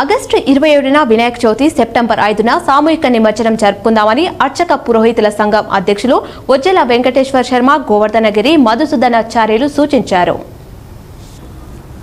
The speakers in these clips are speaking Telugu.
ఆగస్టు ఇరవై ఏడున వినాయక చవితి సెప్టెంబర్ ఐదున సామూహిక నిమజ్జనం జరుపుకుందామని అర్చక పురోహితుల సంఘం అధ్యక్షులు ఉజ్జల వెంకటేశ్వర శర్మ గోవర్ధనగిరి మధుసూదనాచార్యులు సూచించారు.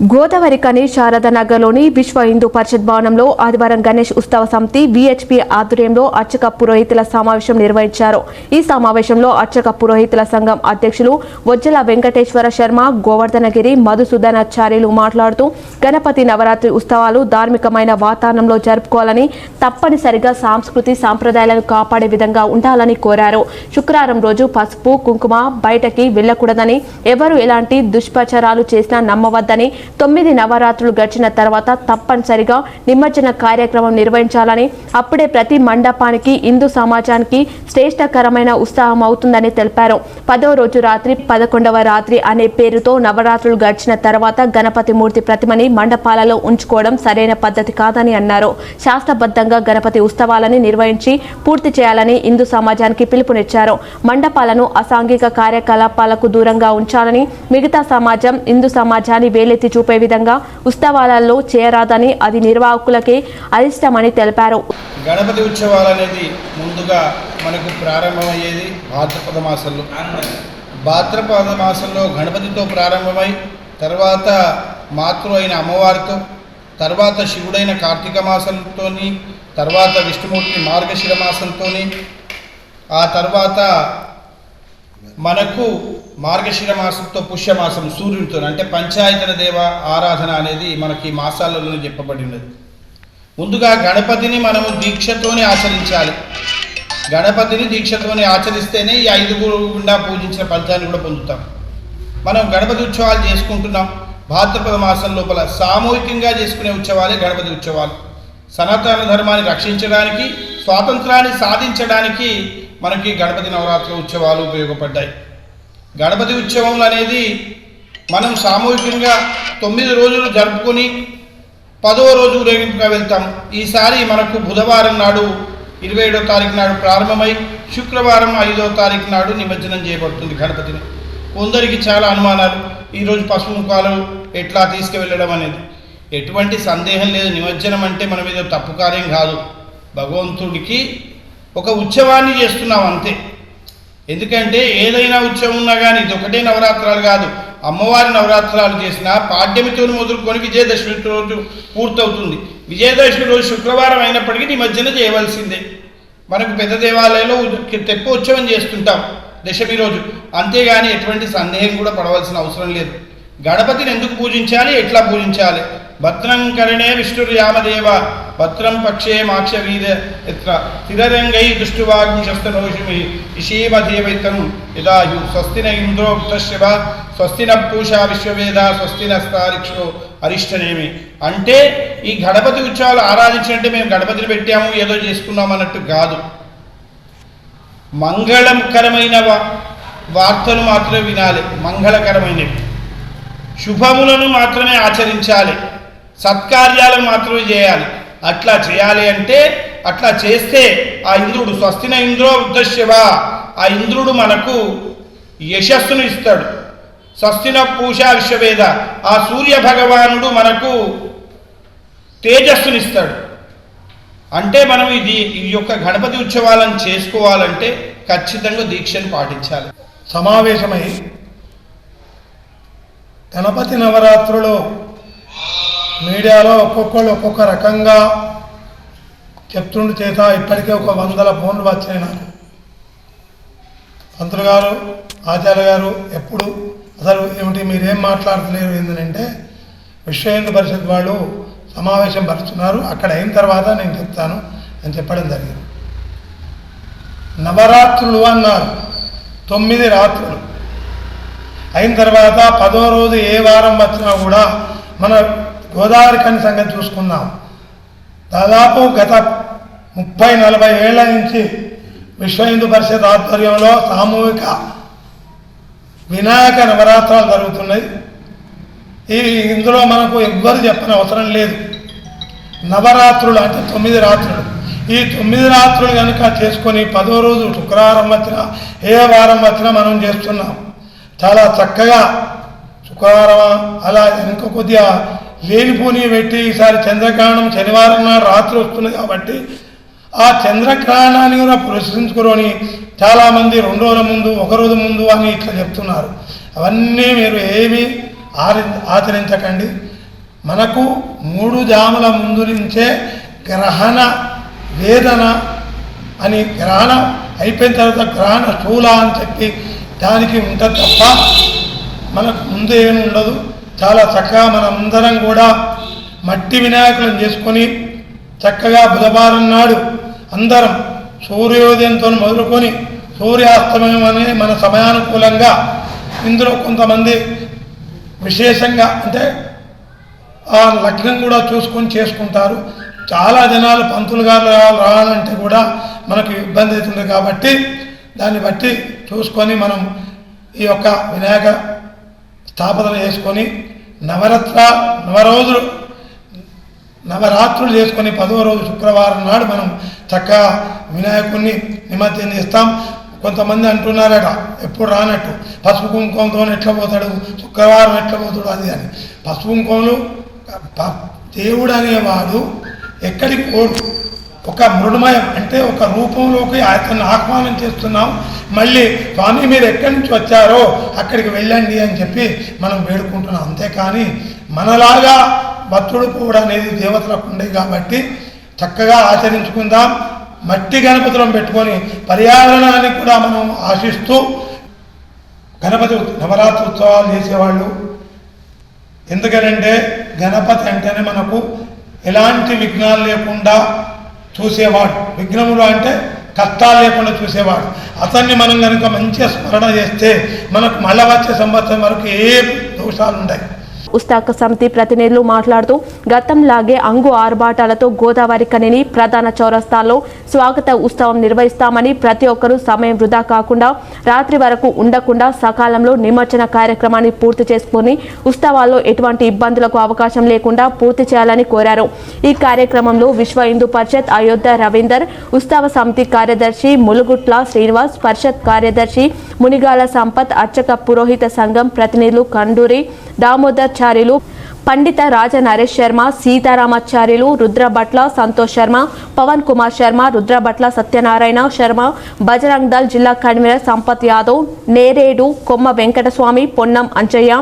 గోదావరి కని శారద నగర్లోని విశ్వ హిందూ పరిషత్ భవనంలో ఆదివారం గణేష్ ఉత్సవ సమితి విహెచ్పి ఆధ్వర్యంలో అర్చక పురోహితుల సమావేశం నిర్వహించారు. ఈ సమావేశంలో అర్చక పురోహితుల సంఘం అధ్యక్షులు వజ్జల వెంకటేశ్వర శర్మ గోవర్ధనగిరి మధుసూదనాచార్యులు మాట్లాడుతూ గణపతి నవరాత్రి ఉత్సవాలు ధార్మికమైన వాతావరణంలో జరుపుకోవాలని తప్పనిసరిగా సాంస్కృతి సాంప్రదాయాలను కాపాడే విధంగా ఉండాలని కోరారు. శుక్రవారం రోజు పసుపు కుంకుమ బయటకి వెళ్ళకూడదని ఎవరు ఎలాంటి దుష్ప్రచారాలు చేసినా నమ్మవద్దని తొమ్మిది నవరాత్రులు గడిచిన తర్వాత తప్పనిసరిగా నిమజ్జన కార్యక్రమం నిర్వహించాలని అప్పుడే ప్రతి మండపానికి హిందూ సమాజానికి శ్రేష్టకరమైన ఉత్సాహం అవుతుందని తెలిపారు. పదవ రోజు రాత్రి పదకొండవ రాత్రి అనే పేరుతో నవరాత్రులు గడిచిన తర్వాత గణపతి మూర్తి ప్రతిమని మండపాలలో ఉంచుకోవడం సరైన పద్ధతి కాదని అన్నారు. శాస్త్రబద్ధంగా గణపతి ఉత్సవాలని నిర్వహించి పూర్తి చేయాలని హిందూ సమాజానికి పిలుపునిచ్చారు. మండపాలను అసాంఘిక కార్యకలాపాలకు దూరంగా ఉంచాలని మిగతా సమాజం హిందూ సమాజాన్ని వేలెత్తి చూపే విధంగా ఉత్సవాలలో చేయరాదని అది నిర్వాహకులకే అరిష్టమని తెలిపారు. గణపతి ఉత్సవాలు అనేది ముందుగా మనకు ప్రారంభమయ్యేది భాద్రపద మాసంలో. భాద్రపద మాసంలో గణపతితో ప్రారంభమై తర్వాత మాతృ అయిన అమ్మవారితో తర్వాత శివుడైన కార్తీక మాసంతో తర్వాత విష్ణుమూర్తి మార్గశిర మాసంతో ఆ తర్వాత మనకు మార్గశిర మాసంతో పుష్యమాసం సూర్యుడితో అంటే పంచాయతన దేవ ఆరాధన అనేది మనకి ఈ మాసాలలో చెప్పబడి ఉన్నది. ముందుగా గణపతిని మనము దీక్షతోనే ఆచరించాలి. గణపతిని దీక్షతోనే ఆచరిస్తేనే ఈ ఐదు గుండా పూజించిన ఫలితాన్ని కూడా పొందుతాం. మనం గణపతి ఉత్సవాలు చేసుకుంటున్నాం. భాద్రపద మాసం లోపల సామూహికంగా చేసుకునే ఉత్సవాలే గణపతి ఉత్సవాలు. సనాతన ధర్మాన్ని రక్షించడానికి స్వాతంత్రాన్ని సాధించడానికి మనకి గణపతి నవరాత్రి ఉత్సవాలు ఉపయోగపడ్డాయి. గణపతి ఉత్సవం అనేది మనం సామూహికంగా తొమ్మిది రోజులు జరుపుకొని పదవ రోజు ఊరేగింపుగా వెళ్తాం. ఈసారి మనకు బుధవారం నాడు ఇరవై ఏడో తారీఖు నాడు ప్రారంభమై శుక్రవారం ఐదో తారీఖు నాడు నిమజ్జనం చేయబడుతుంది గణపతిని. కొందరికి చాలా అనుమానాలు. ఈరోజు పసుపు ముఖాలు ఎట్లా తీసుకువెళ్ళడం అనేది. ఎటువంటి సందేహం లేదు. నిమజ్జనం అంటే మన మీద తప్పు కార్యం కాదు. భగవంతుడికి ఒక ఉత్సవాన్ని చేస్తున్నాం అంతే. ఎందుకంటే ఏదైనా ఉత్సవం ఉన్నా కానీ ఇది ఒకటే నవరాత్రాలు కాదు. అమ్మవారి నవరాత్రాలు చేసిన పాడ్యమితో మొదలుకొని విజయదశమి రోజు పూర్తవుతుంది. విజయదశమి రోజు శుక్రవారం అయినప్పటికీ నిమజ్జన చేయవలసిందే. మనకు పెద్ద దేవాలయంలో ఉ- తెప్ప ఉత్సవం చేస్తుంటాం దశమి రోజు. అంతేగాని ఎటువంటి సందేహం కూడా పడవలసిన అవసరం లేదు. గణపతిని ఎందుకు పూజించాలి? ఎట్లా పూజించాలి? భద్రం కరణే విష్ణుర్యామదేవ. పత్రం పక్షే మాక్ష వీర ఎత్ర స్థిరరంగై దుష్టువాగ్నిశస్త్రనోషిమి ఇషీమధీవైతం యదాయు స్వస్తిన ఇంద్రో వృతశివ స్వస్తిన పూషా విశ్వవేద స్వస్తిన స్థారిక్షో అరిష్టనేమి. అంటే ఈ గణపతి ఉత్సవాలు ఆరాధించినట్టే మేము గణపతిని పెట్టాము ఏదో చేసుకున్నాం అన్నట్టు కాదు. మంగళకరమైన వార్తలు మాత్రమే వినాలి మంగళకరమైనవి. శుభములను మాత్రమే ఆచరించాలి సత్కార్యాలను మాత్రమే చేయాలి. అట్లా చేయాలి అంటే అట్లా చేస్తే ఆ ఇంద్రుడు స్వస్తిన ఇంద్రో వృద్ధశివ ఆ ఇంద్రుడు మనకు యశస్సును ఇస్తాడు. స్వస్తిన పూషా విశ్వవేద. ఆ సూర్య భగవానుడు మనకు తేజస్సునిస్తాడు అంటే మనం ఇది ఈ యొక్క గణపతి ఉత్సవాలను చేసుకోవాలంటే ఖచ్చితంగా దీక్షను పాటించాలి. సమావేశమై గణపతి నవరాత్రులో మీడియాలో ఒక్కొక్కళ్ళు ఒక్కొక్క రకంగా చెప్తుండు చేత. ఇప్పటికే ఒక వందల ఫోన్లు వచ్చాయి నాకు. పంతులు గారు ఆచార్య గారు ఎప్పుడు అసలు ఏమిటి మీరేం మాట్లాడతలేరు ఏంటంటే విశ్వ హిందూ పరిషత్ వాళ్ళు సమావేశం పరుస్తున్నారు. అక్కడ అయిన తర్వాత నేను చెప్తాను అని చెప్పడం జరిగింది. నవరాత్రులు అన్నారు. తొమ్మిది రాత్రులు. అయిన తర్వాత పదో రోజు ఏ వారం వచ్చినా కూడా మన గోదావరి కని సంగతి చూసుకుందాం. దాదాపు గత ముప్పై నలభై ఏళ్ళ నుంచి విశ్వ హిందూ పరిషత్ ఆధ్వర్యంలో సామూహిక వినాయక నవరాత్రాలు జరుగుతున్నాయి. ఈ ఇందులో మనకు ఎవ్వరు చెప్పని అవసరం లేదు. నవరాత్రులు అంటే తొమ్మిది రాత్రులు. ఈ తొమ్మిది రాత్రులు కనుక చేసుకొని పదో రోజు శుక్రవారం వచ్చినా ఏ వారం వచ్చినా మనం చేస్తున్నాం. చాలా చక్కగా శుక్రవారం అలా ఇంకా కొద్దిగా లేనిపోని పెట్టి ఈసారి చంద్రగ్రహణం శనివారం నాడు రాత్రి వస్తుంది కాబట్టి ఆ చంద్రగ్రహణాన్ని కూడా పురస్కరించుకొని చాలామంది రెండు రోజుల ముందు ఒక రోజు ముందు అని ఇట్లా చెప్తున్నారు. అవన్నీ మీరు ఏమీ ఆరి ఆచరించకండి. మనకు మూడు జాముల ముందు నుంచే గ్రహణ వేదన అని గ్రహణం అయిపోయిన తర్వాత గ్రహణ స్థూల అని చెప్పి దానికి ఉంటుంది తప్ప మనకు ముందు ఏమి ఉండదు. చాలా చక్కగా మనందరం కూడా మట్టి వినాయకులను చేసుకొని చక్కగా బుధవారం నాడు అందరం సూర్యోదయంతో మొదలుకొని సూర్యాస్తమయం అనే మన సమయానుకూలంగా ఇందులో కొంతమంది విశేషంగా అంటే ఆ లగ్నం కూడా చూసుకొని చేసుకుంటారు. చాలా జనాలు పంతులు గారు రావాలంటే కూడా మనకు ఇబ్బంది అవుతుంది కాబట్టి దాన్ని బట్టి చూసుకొని మనం ఈ యొక్క వినాయక స్థాపన చేసుకొని నవరత్న నవరోజులు నవరాత్రులు చేసుకొని పదవ రోజు శుక్రవారం నాడు మనం చక్కగా వినాయకుడిని నిమజ్జనం చేస్తాం. కొంతమంది అంటున్నారట ఎప్పుడు రానట్టు? పసుపు కుంకుమతో ఎట్లా పోతాడు? శుక్రవారం ఎట్లా పోతాడు? అది అని. పసుపు కుంకుమలు ప- దేవుడు అనేవాడు ఎక్కడికి పోడు? ఒక మృణమయం అంటే ఒక రూపంలోకి అతన్ని ఆహ్వానం చేస్తున్నాం. మళ్ళీ స్వామి మీరు ఎక్కడి నుంచి వచ్చారో అక్కడికి వెళ్ళండి అని చెప్పి మనం వేడుకుంటున్నాం. అంతేకాని మనలాగా భక్తుడు కూడా అనేది దేవతలకు ఉండే కాబట్టి చక్కగా ఆచరించుకుందాం. మట్టి గణపతులను పెట్టుకొని పర్యావరణాన్ని కూడా మనం ఆశిస్తూ గణపతి నవరాత్రి ఉత్సవాలు చేసేవాళ్ళు. ఎందుకనంటే గణపతి అంటేనే మనకు ఎలాంటి విఘ్నాలు లేకుండా చూసేవాడు. విఘ్నములు అంటే కష్టాలు లేకుండా చూసేవాడు. అతన్ని మనం కనుక మంచిగా స్మరణ చేస్తే మనకు మళ్ళా వచ్చే సంవత్సరం వరకు ఏ దోషాలు ఉండవు ఉస్తాక సమితి ప్రతినిధులు మాట్లాడుతూ గతంలాగే అంగు ఆర్భాటాలతో గోదావరి కనిని ప్రధాన చౌరస్తాల్లో స్వాగత ఉత్సవం నిర్వహిస్తామని ప్రతి ఒక్కరూ సమయం వృధా కాకుండా రాత్రి వరకు ఉండకుండా సకాలంలో నిమజ్జన కార్యక్రమాన్ని పూర్తి చేసుకుని ఉత్సవాల్లో ఎటువంటి ఇబ్బందులకు అవకాశం లేకుండా పూర్తి చేయాలని కోరారు. ఈ కార్యక్రమంలో విశ్వ హిందూ పరిషత్ అయోధ్య రవీందర్ ఉత్సవ సమితి కార్యదర్శి ములుగుట్ల శ్రీనివాస్ పరిషత్ కార్యదర్శి మునిగాల సంపత్ అర్చక పురోహిత సంఘం ప్రతినిధులు కండూరి దామోదర్ ఆచార్యులు పండిత రాజ నరేష్ శర్మ సీతారామాచార్యులు రుద్రభట్ల సంతోష్ శర్మ పవన్ కుమార్ శర్మ రుద్రభట్ల సత్యనారాయణ శర్మ బజరంగ్ దళ్ జిల్లా కన్వీనర్ సంపత్ యాదవ్ నేరేడు కొమ్మ వెంకటస్వామి పొన్నం అంజయ్య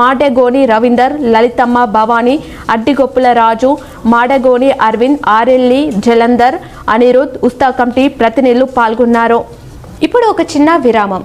మాడెగోని రవీందర్ లలితమ్మ భవానీ అడ్డిగొప్పుల రాజు మాడెగోని అరవింద్ ఆరెల్లి జలంధర్ అనిరుద్ ఉస్తా కమిటీ ప్రతినిధులు పాల్గొన్నారు. ఇప్పుడు ఒక చిన్న విరామం.